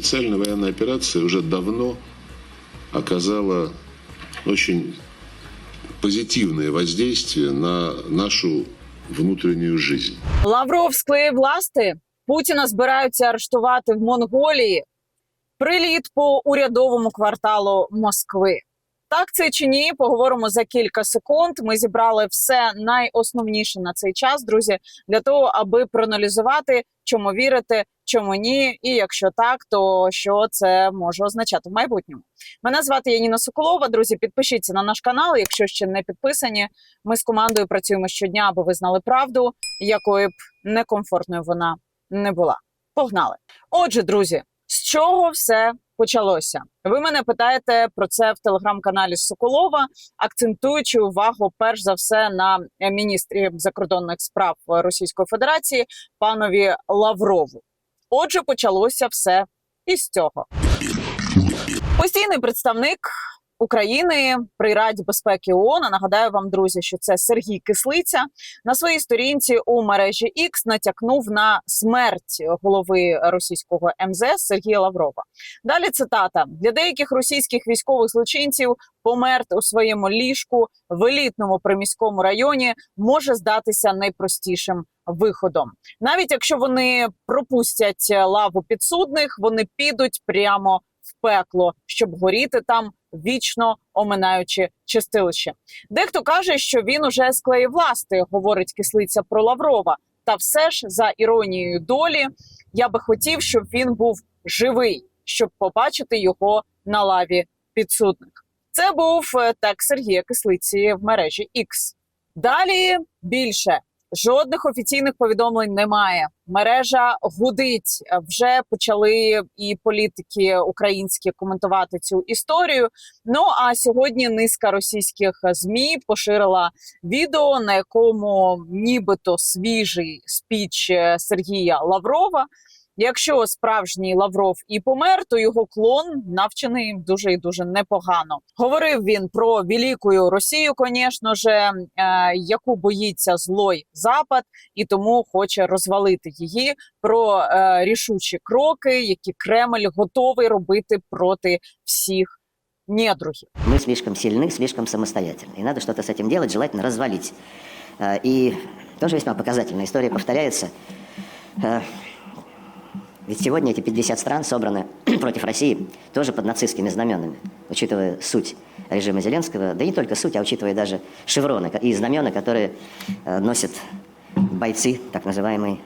Специальная военная операция уже давно оказала очень позитивное воздействие на нашу внутреннюю жизнь. Лавров склеїв ласти. Путіна збираються арештувати в Монголії. Приліт по урядовому кварталу Москви. Так це чи ні? Поговоримо за кілька секунд. Ми зібрали все найосновніше на цей час, друзі, для того, аби проаналізувати, чому вірити, чому ні, і якщо так, то що це може означати в майбутньому. Мене звати Яніна Соколова. Друзі, підпишіться на наш канал, якщо ще не підписані. Ми з командою працюємо щодня, аби ви знали правду, якою б некомфортною вона не була. Погнали! Отже, друзі, з чого все почалося? Ви мене питаєте про це в телеграм-каналі Соколова, акцентуючи увагу перш за все на міністрі закордонних справ Російської Федерації панові Лаврову. Отже, почалося все із цього. Постійний представник України при Раді безпеки ООН, нагадаю вам, друзі, що це Сергій Кислиця на своїй сторінці у мережі X натякнув на смерть голови російського МЗС Сергія Лаврова. Далі цитата для деяких російських військових злочинців померти у своєму ліжку в елітному приміському районі може здатися найпростішим виходом. Навіть якщо вони пропустять лаву підсудних, вони підуть прямо в пекло, щоб горіти там вічно оминаючи чистилище. Дехто каже, що він уже склеїв ласти, говорить кислиця про Лаврова. Та все ж за іронією долі я би хотів, щоб він був живий, щоб побачити його на лаві підсудних. Це був е, текст Сергія Кислиці в мережі X. Далі більше жодних офіційних повідомлень немає. Мережа гудить. Вже почали і політики українські коментувати цю історію. Ну а сьогодні низка російських змі поширила відео, на якому нібито свіжий спіч е, Сергія Лаврова. Якщо справжній Лавров і помер, то його клон навчений дуже і дуже непогано. Говорив він про велику Росію, звісно ж, е, яку боїться злой Запад, і тому хоче розвалити її. Про е, рішучі кроки, які Кремль готовий робити проти всіх недругів. Мы слишком сильны, слишком самостоятельны. И надо что-то с этим делать, желательно развалить. Э, И тоже весьма показательная история повторяется. Ведь сегодня эти 50 стран собраны против России тоже под нацистскими знаменами, учитывая суть режима Зеленского, да не только суть, а учитывая даже шевроны и знамена, которые э, носят бойцы так называемой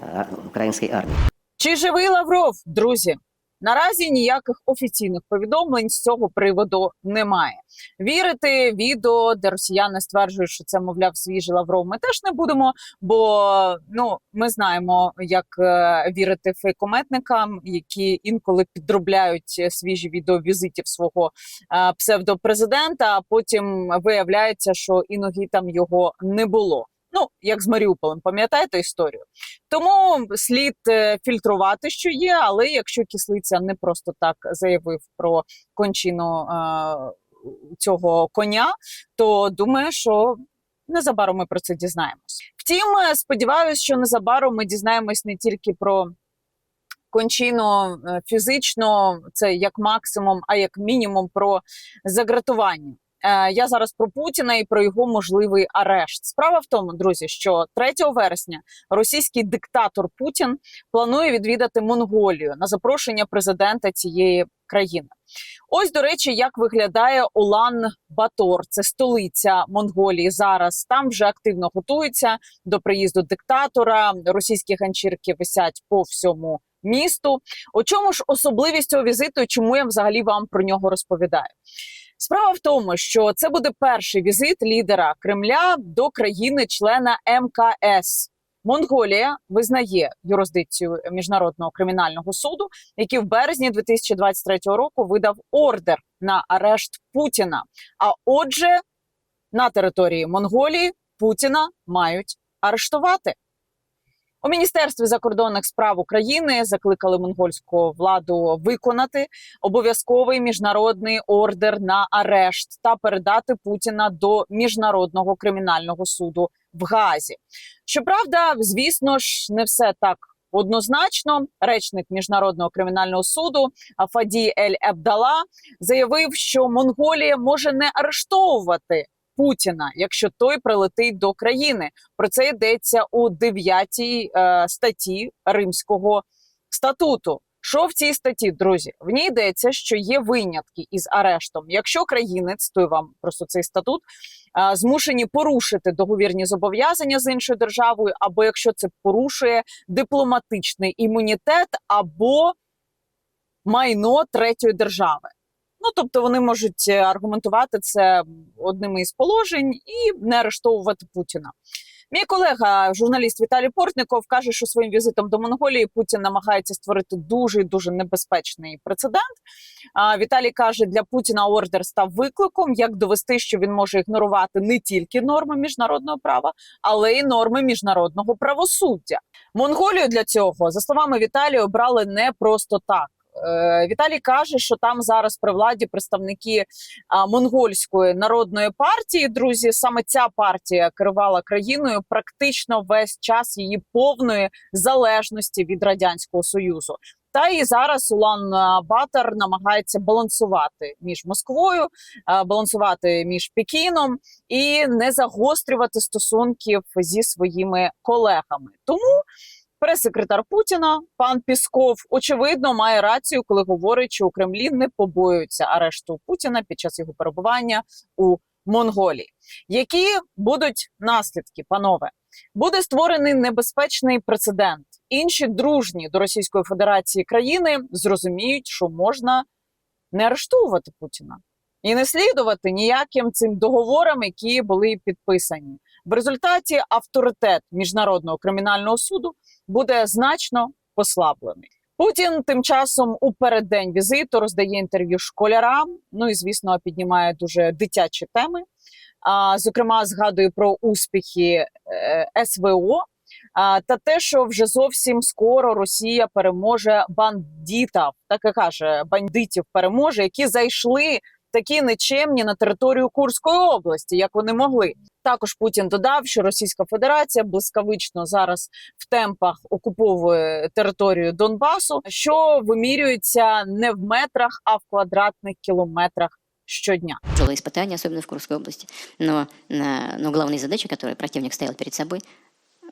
э, украинской армии. Чи живий Лавров, друзі? Наразі ніяких офіційних повідомлень з цього приводу немає. Вірити відео, де росіяни стверджують, що це мовляв свіжий Лавров. Ми теж не будемо, бо ну ми знаємо, як е, вірити фейкометникам, які інколи підробляють свіжі відео візитів свого е, псевдопрезидента. А потім виявляється, що іноді там його не було. Ну, як з Маріуполем, пам'ятаєте історію? Тому слід е, фільтрувати, що є, але якщо кислиця не просто так заявив про кончину е, цього коня, то думаю, що незабаром ми про це дізнаємось. Втім, е, сподіваюся, що незабаром ми дізнаємось не тільки про кончину фізично, це як максимум, а як мінімум про загратування. Е, Я зараз про Путіна і про його можливий арешт. Справа в тому, друзі, що 3 вересня російський диктатор Путін планує відвідати Монголію на запрошення президента цієї країни. Ось, до речі, як виглядає Улан Батор, це столиця Монголії. Зараз там вже активно готуються до приїзду диктатора. Російські ганчірки висять по всьому місту. У чому ж особливість цього візиту? Чому я взагалі вам про нього розповідаю? Справа в тому, що це буде перший візит лідера Кремля до країни-члена МКС. Монголія визнає юрисдикцію міжнародного кримінального суду, який в березні 2023 року видав ордер на арешт Путіна. А отже, на території Монголії Путіна мають арештувати. У міністерстві закордонних справ України закликали монгольську владу виконати обов'язковий міжнародний ордер на арешт та передати Путіна до міжнародного кримінального суду в Гаазі. Щоправда, звісно ж, не все так Однозначно, речник міжнародного кримінального суду Фаді Ель Ебдала заявив, що Монголія може не арештовувати Путіна, якщо той прилетить до країни. Про це йдеться у 9 е, статті Римського статуту. Що в цій статті, друзі? В ній йдеться, що є винятки із арештом. Якщо країни, цитую вам просто цей статут, змушені порушити договірні зобов'язання з іншою державою, або якщо це порушує дипломатичний імунітет або майно третьої держави. Ну тобто вони можуть е, аргументувати це одним із положень і не арештовувати Путіна. Мій колега, журналіст Віталій Портников, каже, що своїм візитом до Монголії Путін намагається створити дуже дуже небезпечний прецедент. А Віталій каже, для Путіна ордер став викликом, як довести, що він може ігнорувати не тільки норми міжнародного права, але й норми міжнародного правосуддя. Монголію для цього, за словами Віталія, обрали не просто так. Е, Віталій каже, що там зараз при владі представники монгольської народної партії. Друзі, саме ця партія керувала країною практично весь час її повної залежності від радянського союзу. Та і зараз Улан Батор намагається балансувати між Москвою, балансувати між Пекіном і не загострювати стосунків зі своїми колегами. Тому Прес-секретар Путіна пан Пісков очевидно має рацію, коли говорить, що у Кремлі не побоюються арешту Путіна під час його перебування у Монголії. Які будуть наслідки, панове? Буде створений небезпечний прецедент. Інші дружні до Російської Федерації країни зрозуміють, що можна не арештовувати Путіна і не слідувати ніяким цим договорам, які були підписані. В результаті авторитет міжнародного кримінального суду буде значно послаблений. Путін тим часом у переддень візиту роздає інтерв'ю школярам. Ну і звісно, піднімає дуже дитячі теми. А зокрема, згадує про успіхи е, СВО. Та те, що вже зовсім скоро Росія переможе бандитів, так і каже, бандитів переможе, які зайшли такі нечемні на територію Курської області, як вони могли. Також Путін додав, що Російська Федерація блискавично зараз в темпах окуповує територію Донбасу, що вимірюється не в метрах, а в квадратних кілометрах щодня. тяжелые испытания, особенно в Курской области. Но, на- но главные задачи, которые противник ставил перед собой,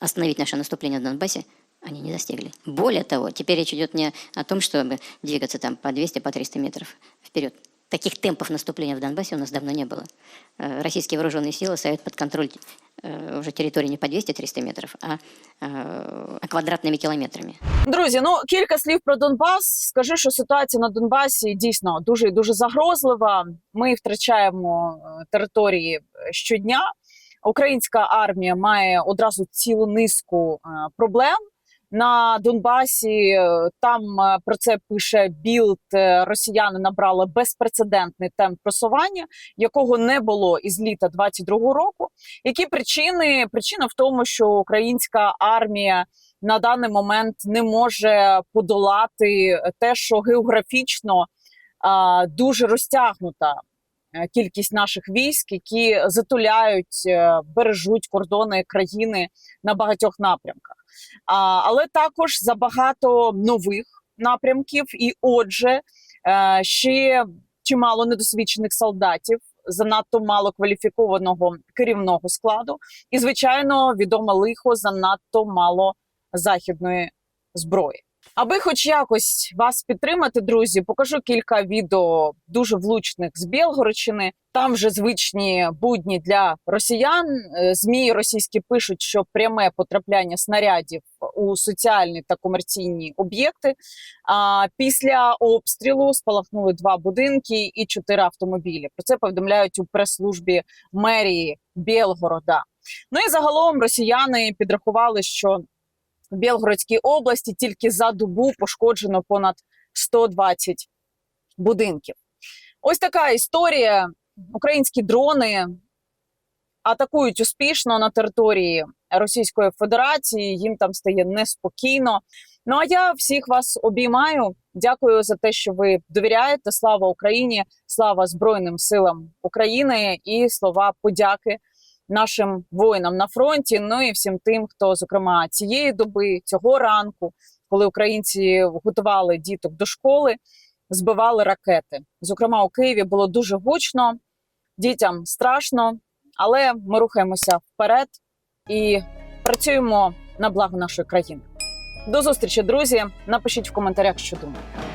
остановить наше наступление на Донбассе, они не достигли. Более того, теперь речь идет не о том, чтобы двигаться там по 200, по 300 метров вперед. Таких темпов наступления в Донбассе у нас давно не было. Э, Российские вооруженные силы ставят под контроль э, уже территории не по 200-300 метров, а, э, а квадратными километрами. Друзі, ну кілька слів про Донбас. Скажу, що ситуація на Донбасі дійсно дуже і дуже загрозлива. Ми втрачаємо е, території е, щодня. Українська армія має одразу цілу низку е, проблем. На Донбасі е, там е, про це пише Білд. е, Росіяни набрали безпрецедентний темп просування, якого не було із літа 22-го року. Які причини? Причина в тому, що українська армія на даний момент не може подолати те, що географічно а, дуже розтягнута кількість наших військ, які затуляють, бережуть кордони країни на багатьох напрямках. Але також забагато нових напрямків, і отже, е, ще чимало недосвідчених солдатів. Занадто мало кваліфікованого керівного складу, і звичайно, відоме лихо занадто мало західної зброї. Аби хоч якось вас підтримати, друзі, покажу кілька відео дуже влучних з Білгородщини. Там вже звичні будні для росіян. Е, Змі російські пишуть, що пряме потрапляння снарядів у соціальні та комерційні об'єкти. А після обстрілу спалахнули два будинки і чотири автомобілі. Про це повідомляють у прес-службі мерії Білгорода. Ну і загалом росіяни підрахували, що в Білгородській області тільки за добу пошкоджено понад 120 будинків. Ось така історія. Українські дрони атакують успішно на території Російської Федерації. Їм там стає неспокійно. Ну а я всіх вас обіймаю. Дякую за те, що ви довіряєте. Слава Україні! Слава Збройним силам України і слова подяки нашим воїнам на фронті. Ну і всім тим, хто, зокрема, цієї доби, цього ранку, коли українці готували діток до школи, збивали ракети. Зокрема, у Києві було дуже гучно, дітям страшно, але ми рухаємося вперед і працюємо на благо нашої країни. До зустрічі, друзі. Напишіть в коментарях, що думаєте.